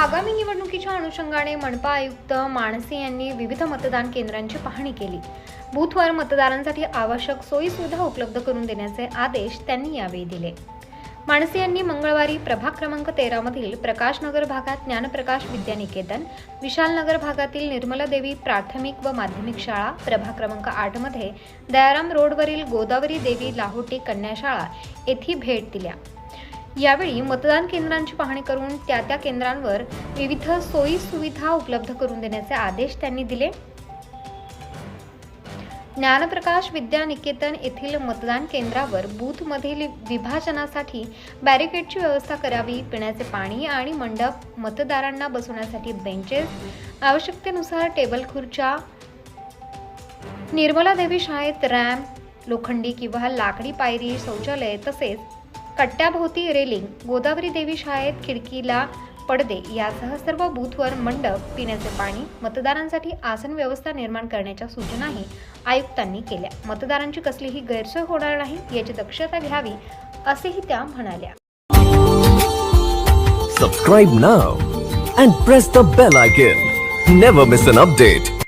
आगामी निवडणुकीच्या अनुषंगाने मनपा आयुक्त मानसे यांनी विविध मतदान केंद्रांची पाहणी केली. बूथवर मतदारांसाठी आवश्यक सोयीसुविधा उपलब्ध करून देण्याचे आदेश त्यांनी यावेळी दिले. मानसे यांनी मंगळवारी प्रभाग क्रमांक तेरामधील प्रकाशनगर भागात ज्ञानप्रकाश विद्यानिकेतन विशालनगर भागातील निर्मला देवी प्राथमिक व माध्यमिक शाळा प्रभाग क्रमांक आठमध्ये दयाराम रोडवरील गोदावरी देवी लाहोटी कन्याशाळा येथे भेट दिल्या. यावेळी मतदान केंद्रांची पाहणी करून त्या त्या केंद्रांवर विविध सोयी सुविधा उपलब्ध करून देण्याचे आदेश त्यांनी दिले. ज्ञानप्रकाश विद्या निकेतन येथील मतदान केंद्रावर बूथमधील विभाजनासाठी बॅरिकेडची व्यवस्था करावी पिण्याचे पाणी आणि मंडप मतदारांना बसवण्यासाठी बेंचेस आवश्यकतेनुसार टेबल खुर्च्या निर्मला देवी शाळेत रॅम्प लोखंडी किंवा लाकडी पायरी शौचालय तसेच कट्ट्याभोवती रेलिंग गोदावरी देवी शाळेत खिडकीला पडदे यासह सर्व बूथवर मंडप पिण्याचे पाणी मतदारांसाठी आसन व्यवस्था निर्माण करण्याच्या सूचनाही आयुक्तांनी केल्या. मतदारांची कसलीही गैरसोय होणार नाही याची दक्षता घ्यावी असेही त्या म्हणाल्या. Subscribe now and press the bell icon never miss an update